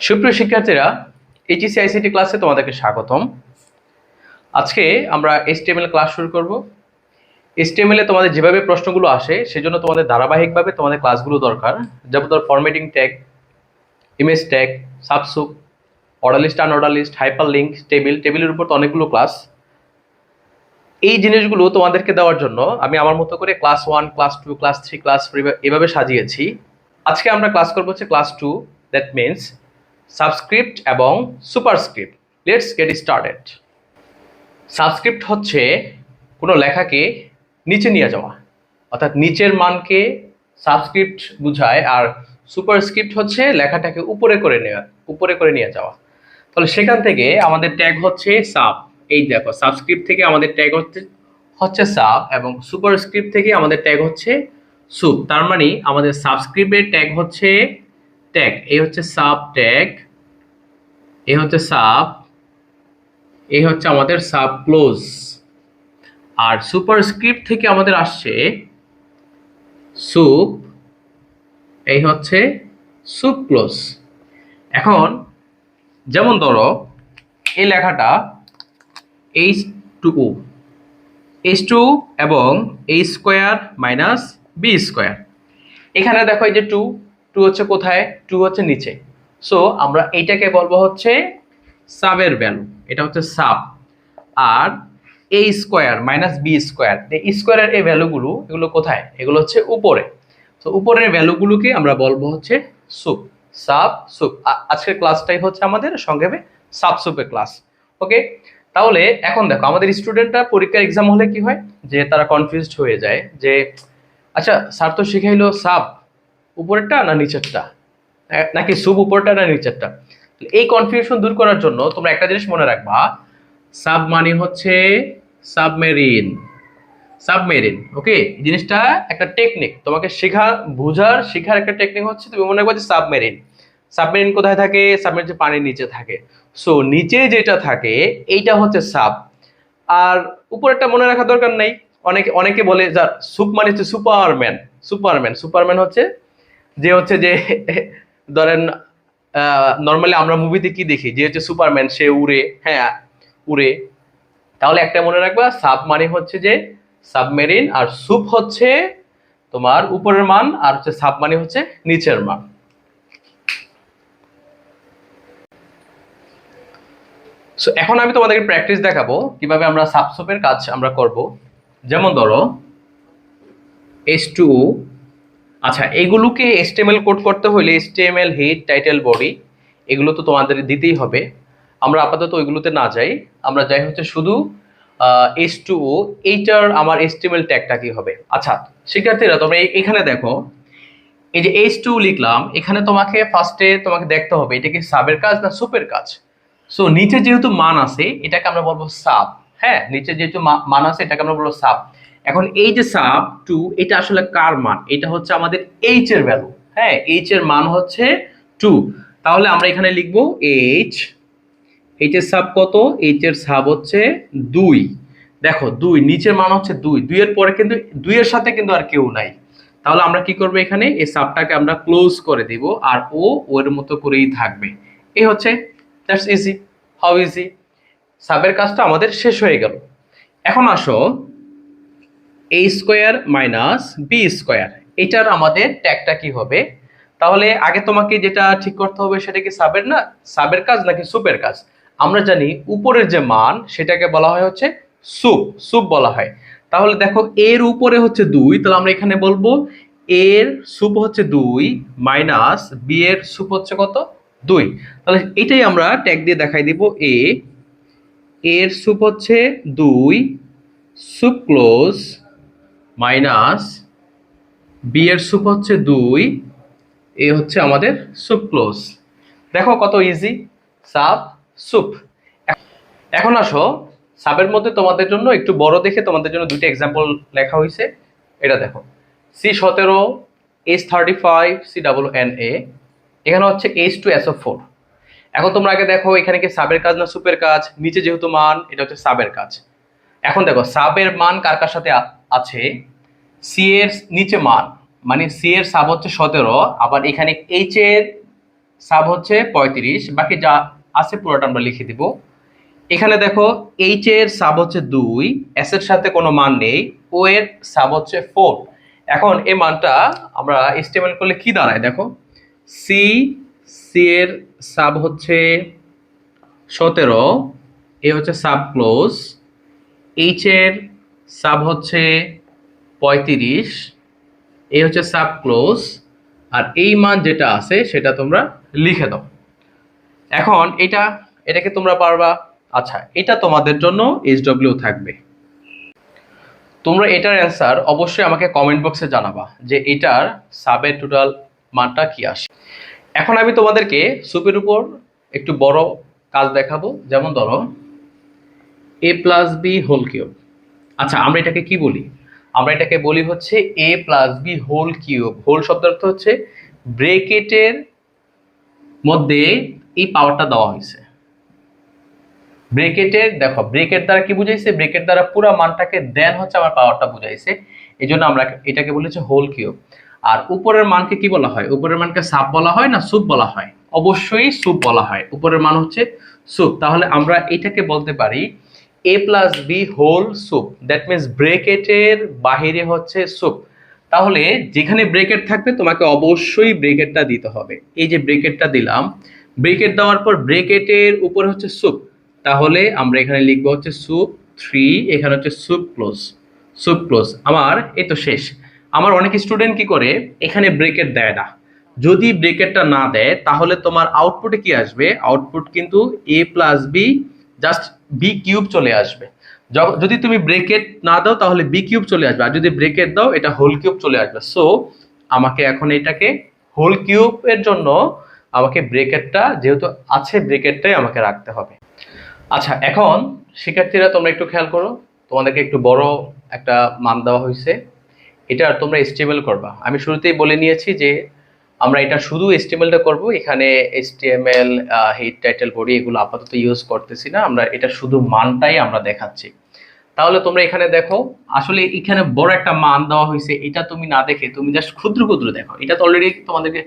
সুপ্রিয় শিক্ষার্থীরা HSC ICT ক্লাসে তোমাদেরকে স্বাগতম। আজকে আমরা এসটিএমএল ক্লাস শুরু করব। এসটিএমএল তোমাদের যেভাবে প্রশ্নগুলো আসে, সেজন্য তোমাদের ধারাবাহিকভাবে তোমাদের ক্লাসগুলো দরকার। যেমন ধর formatting tag image tag sub sup order list unorder list hyper link table টেবিলের উপর তো অনেকগুলো ক্লাস এই জিনিসগুলো তোমাদেরকে দেওয়ার জন্য আমি আমার মতো করে class one class two class three class four এভাবে সাজিয়েছি। আজকে আমরা ক্লাস করব হচ্ছে class two that means subscript এবং superscript. Let's get started subscript হচ্ছে কোনো লেখাকে নিচে নিয়ে যাওয়া। অর্থাৎ নিচের মানকে সাবস্ক্রিপ্ট বোঝায় আর সুপারস্ক্রিপ্ট হচ্ছে লেখাটাকে উপরে করে নেওয়া উপরে করে নিয়ে যাওয়া। তাহলে সেখান থেকে আমাদের ট্যাগ হচ্ছে সাব এই দেখো সাবস্ক্রিপ্ট থেকে আমাদের ট্যাগ হচ্ছে হচ্ছে সাব এবং সুপারস্ক্রিপ্ট থেকে আমাদের ট্যাগ হচ্ছে সুপ তার মানে আমাদের সাবস্ক্রিপ্টের ট্যাগ হচ্ছে ট্যাগ এই হচ্ছে সাব ট্যাগ এই হচ্ছে সাব এই হচ্ছে আমাদের সাব ক্লোজ। আর সুপারস্ক্রিপ্ট থেকে আমাদের আসছে সুপ, এই হচ্ছে সুপ ক্লোজ। এখন যেমন ধরো এই লেখাটা H two O H two এবং এই স্কোয়ার মাইনাস বি স্কোয়ার এখানে দেখো এই যে টু টু হচ্ছে কোথায়? টু হচ্ছে নিচে। সো আমরা এইটাকে বলব হচ্ছে সাবের ভ্যালু এটা হচ্ছে sub R A square minus B square এই স্কোয়ারের এই ভ্যালুগুলো এগুলো কোথায়? এগুলো হচ্ছে উপরে। তো উপরের ভ্যালুগুলোকে আমরা বলব হচ্ছে সুপ সাব সুপ আজকের ক্লাসটাই হচ্ছে আমাদের সংক্ষেপে সাব সুপের ক্লাস ওকে তাহলে এখন দেখো, আমাদের স্টুডেন্টরা পরীক্ষার এক্সাম হলে কি হয়? যে তারা কনফিউজড হয়ে যায় যে আচ্ছা স্যার তো শিখাইলো সাব উপরেরটা না নিচেরটা? নাকি সুব উপরটা না নিচেরটা? এই কনফিউশন দূর করার জন্য তোমরা একটা জিনিস মনে রাখবা। সাব মানে হচ্ছে সাবমেরিন সাবমেরিন ওকে জিনিসটা একটা টেকনিক তোমাকে শেখা, বোঝার, শেখার একটা টেকনিক হচ্ছে তুমি মনে রাখবা যে সাবমেরিন সাবমেরিন কোথায় থাকে? সাবমেরিন যে পানির নিচে থাকে। সো নিচে যেটা থাকে, এইটা হচ্ছে সাব আর উপরেরটা মনে রাখার দরকার নেই। অনেকে অনেকে বলে যা সুপ মানে হচ্ছে সুপারম্যান সুপারম্যান সুপারম্যান হচ্ছে, যে হচ্ছে যে ধরেন নর্মালি আমরা মুভিতে কি দেখি? যে হচ্ছে সুপারম্যান সে উড়ে হ্যাঁ উড়ে। তাহলে একটা মনে রাখবা সাব মানে হচ্ছে যে সাবমেরিন আর সুপ হচ্ছে তোমার উপরের মান, আর হচ্ছে সাব মানে হচ্ছে নিচের মান। সো এখন আমি তোমাদেরকে প্র্যাকটিস দেখাবো, কীভাবে আমরা সাবসুপের কাজ আমরা করব। যেমন ধরো এস টু আচ্ছা এগুলোকে এসটিএমএল কোড করতে হলে এসটিএমএল হেড টাইটেল বডি এগুলো তো তোমাদের দিতেই হবে। আমরা আপাতত ওইগুলোতে না যাই। আমরা যাই হচ্ছে শুধু এস টু ও এইটার আমার এসটিএমএল ট্যাগটা কি হবে। আচ্ছা শিক্ষার্থীরা, তোমরা এখানে দেখো, এই যে এইচ টু লিখলাম, এখানে তোমাকে ফার্স্টে তোমাকে দেখতে হবে এটা কি সাবের কাজ না সুপের কাজ। সো নিচে যেহেতু মান আছে, এটাকে আমরা বলব সাব হ্যাঁ? নিচে যেহেতু মান আছে, এটাকে আমরা বলব সাব এখন এই যে সাব টু এটা আসলে কার মান? এটা হচ্ছে আমাদের এইচ এর ভ্যালু হ্যাঁ এইচ এর মান হচ্ছে টু তাহলে আমরা এখানে লিখব এইচ এইচ এর সাব কত? এইচ এর সাব হচ্ছে দুই। দেখো, দুই, নিচের মান হচ্ছে দুই। দুইয়ের পরে কিন্তু, দুইয়ের সাথে কিন্তু আর কেউ নাই। তাহলে আমরা কি করব এখানে? এই সাবটাকে আমরা ক্লোজ করে দিব, আর ও ওর মতো করেই থাকবে। এই হচ্ছে দ্যাটস ইজি হাউ ইজি সাবের কাজটা আমাদের শেষ হয়ে গেল। এখন আসো A square minus B square এটার আমাদের ট্যাগটা কি হবে? তাহলে আগে তোমাকে যেটা ঠিক করতে হবে সেটা কি সাবের না সাবের কাজ নাকি সুপের কাজ? আমরা জানি উপরের যে মান, সেটাকে বলা হয় হচ্ছে সুপ সুপ বলা হয়। তাহলে দেখো এর উপরে হচ্ছে দুই, তাহলে আমরা এখানে বলব এর সুপ হচ্ছে দুই মাইনাস বি এর সুপ হচ্ছে কত? দুই। তাহলে এটাই আমরা ট্যাগ দিয়ে দেখাই দিব এ এর সুপ হচ্ছে দুই সুপ ক্লোজ মাইনাস বি এর সুপ হচ্ছে দুই, এ হচ্ছে আমাদের সুপ ক্লোজ। দেখো কত ইজি সাব সুপ। এখন আসো সাবের মধ্যে তোমাদের জন্য, একটু বড় দেখে তোমাদের জন্য দুইটা এক্সাম্পল লেখা হয়েছে এটা দেখো সি সতেরো H thirty five C double N A এখানে হচ্ছে H two S of four এখন তোমরা আগে দেখো, এখানে কি সাবের কাজ না সুপের কাজ? নিচে যেহেতু মান, এটা হচ্ছে সাবের কাজ। এখন দেখো সাবের মান কার কার সাথে আছে সি এর নিচে মান মানে সি এর সাব হচ্ছে সতেরো, আবার এখানে এইচ এর সাব হচ্ছে পঁয়ত্রিশ, বাকি যা আছে পুরোটা আমরা লিখে দিব। এখানে দেখো এইচ এর সাব হচ্ছে দুই এস এর সাথে কোনো মান নেই ও এর সাব হচ্ছে ফোর এখন এই মানটা আমরা এস্টিমেট করলে কি দাঁড়ায় দেখো? সি সি এর সাব হচ্ছে সতেরো এ হচ্ছে সাব ক্লোজ এইচ এর সাব হচ্ছে পঁয়ত্রিশ এই হচ্ছে সাব ক্লোজ, আর এই মান যেটা আছে সেটা তোমরা লিখে দাও। এখন এটা, এটাকে তোমরা পারবা আচ্ছা এটা তোমাদের জন্য এইচডব্লিউ থাকবে। তোমরা এটার অ্যান্সার অবশ্যই আমাকে কমেন্ট বক্সে জানাবা যে এটার সাবের টোটাল মানটা কি আসে। এখন আমি তোমাদেরকে সুপের উপর একটু বড় কাজ দেখাবো। যেমন ধরো A plus B whole cube আচ্ছা আমরা এটাকে কি বলি? আমরা এটাকে বলি হচ্ছে A plus B whole cube whole শব্দের অর্থ হচ্ছে ব্রেকেটের মধ্যে এই পাওয়ারটা দেওয়া হয়েছে। ব্রেকেটের দেখো ব্রেকেট দ্বারা কি বুঝাইছে? ব্রেকেট দ্বারা পুরো মানটাকে দেন হচ্ছে আমার পাওয়ারটা বুঝাইছে। এই জন্য আমরা এটাকে বলেছে হোল কিউব আর উপরের মানকে কি বলা হয়? উপরের মানকে সাব বলা হয় না সুপ বলা হয়? অবশ্যই সুপ বলা হয়। উপরের মান হচ্ছে সুপ তাহলে আমরা এটাকে বলতে পারি A plus B whole sup that means ব্রেকেটের বাহিরে হচ্ছে সুপ তাহলে যেখানে ব্রেকেট থাকবে, তোমাকে অবশ্যই ব্রেকেটটা দিতে হবে। এই যে ব্রেকেটটা দিলাম ব্রেকেট দেওয়ার পর ব্রেকেটের উপরে হচ্ছে সুপ তাহলে আমরা এখানে লিখব হচ্ছে সুপ থ্রি এখানে হচ্ছে সুপ ক্লোজ সুপ ক্লোজ আমার, এই তো শেষ। আমার অনেক স্টুডেন্ট কি করে? এখানে ব্রেকেট দেয় না। যদি ব্রেকেটটা না দেয়, তাহলে তোমার আউটপুটে কি আসবে? আউটপুট কিন্তু A plus B just B cube চলে আসবে। যদি তুমি ব্রেকেট না দাও, তাহলে বি কিউব চলে আসবে। আর যদি ব্রেকেট দাও, এটা হোল কিউব চলে আসবে। সো আমাকে এখন এটাকে হোল কিউবের জন্য আমাকে ব্রেকেটটা যেহেতু আছে ব্রেকেটটাই আমাকে রাখতে হবে। আচ্ছা এখন শিক্ষার্থীরা, তোমরা একটু খেয়াল করো। তোমাদেরকে একটু বড় একটা মান দেওয়া হয়েছে। এটা তোমরা এস্টিমেল করবা। আমি শুরুতেই বলে নিয়েছি যে আমরা এটা শুধু এস্টিমেলটা করব, এখানে এসটিএমএল হিট টাইটেল বডি এগুলো আপাতত ইউজ করতেছি না, আমরা এটা শুধু মানটাই আমরা দেখাচ্ছি। তাহলে তোমরা এখানে দেখো, আসলে এখানে বড় একটা মান দেওয়া হয়েছে, এটা তুমি না দেখে তুমি জাস্ট ক্ষুদ্র ক্ষুদ্র দেখো। এটা তো অলরেডি তোমাদেরকে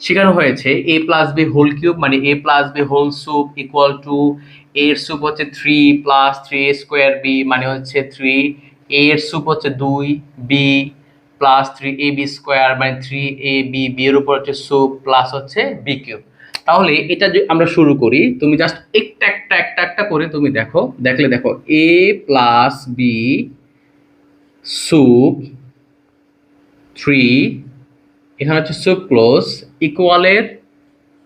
শেখানো হয়েছে A plus B whole cube মানে A plus B whole sup equal to এর সুপ হচ্ছে three plus three square B মানে হচ্ছে থ্রি এর সুপ হচ্ছে দুই B plus three A B square মানে থ্রি এ বি বি এর উপর হচ্ছে সুপ প্লাস হচ্ছে বি কিউব তাহলে এটা যে আমরা শুরু করি, তুমি জাস্ট একটা একটা একটা একটা করে তুমি দেখো, দেখলে দেখো এ প্লাস বি সুপ থ্রি এখানে হচ্ছে সুপ ক্লোজ ইকুয়ালের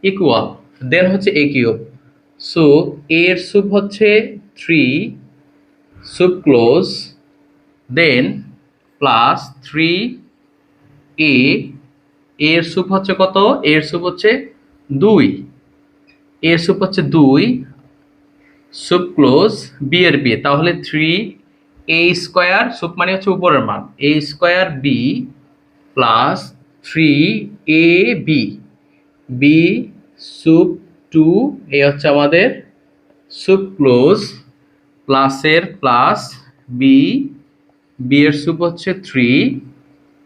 ইকুয়াল দেন হচ্ছে এ কিউব সো এর সুপ হচ্ছে three soup close then plus three a এর সুপ হচ্ছে কত? এর সুপ হচ্ছে দুই। এর সুপ হচ্ছে দুই, সুপ ক্লোজ বি এর বি তাহলে থ্রি এ স্কোয়ার সুপ মানে হচ্ছে উপরের মান। A square b plus three a b b soup two এ হচ্ছে আমাদের সুপ ক্লোজ প্লাসের প্লাস বি বি এর সুপ হচ্ছে থ্রি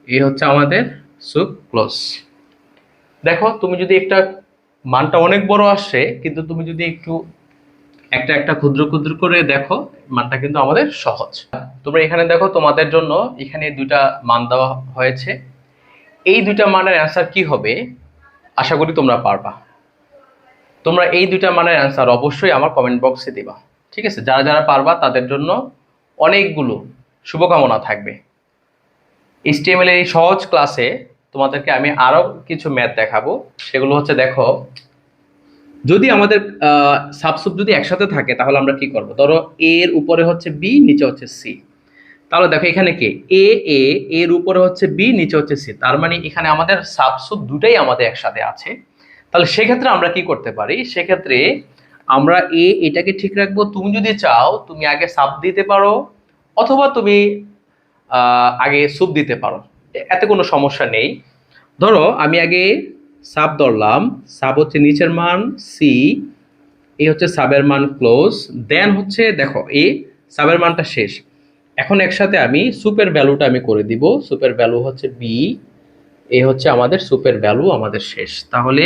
এ হচ্ছে আমাদের সুপ ক্লোজ দেখো, তুমি যদি একটা, মানটা অনেক বড় আসে, কিন্তু তুমি যদি একটু একটা একটা ক্ষুদ্র ক্ষুদ্র করে দেখো, মানটা কিন্তু আমাদের সহজ। তোমরা এখানে দেখো, তোমাদের জন্য এখানে দুইটা মান দেওয়া হয়েছে। এই দুইটা মানের অ্যান্সার কি হবে? আশা করি তোমরা পারবা। তোমরা এই দুইটা মানের অ্যান্সার অবশ্যই আমার কমেন্ট বক্সে দিবা। ঠিক আছে? যারা যারা পারবা, তাদের জন্য অনেকগুলো শুভকামনা থাকবে। এইচটিএমএল এই সহজ ক্লাসে তোমাদেরকে আমি আরও কিছু ম্যাথ দেখাবো। সেগুলো হচ্ছে দেখো, যদি আমাদের সাবসুপ যদি একসাথে থাকে, তাহলে আমরা কি করব? ধরো এর উপরে হচ্ছে বি নিচে হচ্ছে সি তাহলে দেখো এখানে কি? এ এ এর উপরে হচ্ছে বি নিচে হচ্ছে সি তার মানে এখানে আমাদের সাবসুপ দুটাই আমাদের একসাথে আছে। তাহলে সেক্ষেত্রে আমরা কি করতে পারি? সেক্ষেত্রে আমরা এ এটাকে ঠিক রাখব। তুমি যদি চাও, তুমি আগে সাব দিতে পারো। অথবা তুমি আগে সুপ দিতে পারো। এতে কোনো সমস্যা নেই। ধরো, আমি আগে সাব ধরলাম সাব হচ্ছে নিচের মান সি এই হচ্ছে সাবের মান ক্লোজ দেন হচ্ছে, দেখো এ সাবের মানটা শেষ। এখন একসাথে আমি সুপের ভ্যালুটা আমি করে দিব। সুপের ভ্যালু হচ্ছে বি এ হচ্ছে আমাদের সুপের ভ্যালু আমাদের শেষ। তাহলে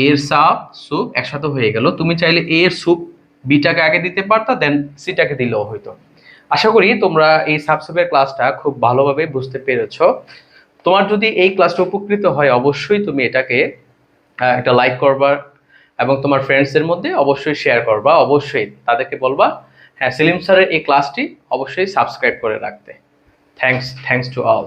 এর সাব সুপ একসাথে হয়ে গেল। তুমি চাইলে এর সুপ বিটাকে আগে দিতে পারতা দেন সিটাকে দিলেও হইতো। আশা করি তোমরা এই সাবসেপের ক্লাসটা খুব ভালোভাবে বুঝতে পেরেছ। তোমার যদি এই ক্লাসটা উপকৃত হয়, অবশ্যই তুমি এটাকে একটা লাইক করবা এবং তোমার ফ্রেন্ডসদের মধ্যে অবশ্যই শেয়ার করবা। অবশ্যই তাদেরকে বলবা হ্যাঁ সেলিম স্যারের এই ক্লাসটি অবশ্যই সাবস্ক্রাইব করে রাখতে। Thanks thanks to all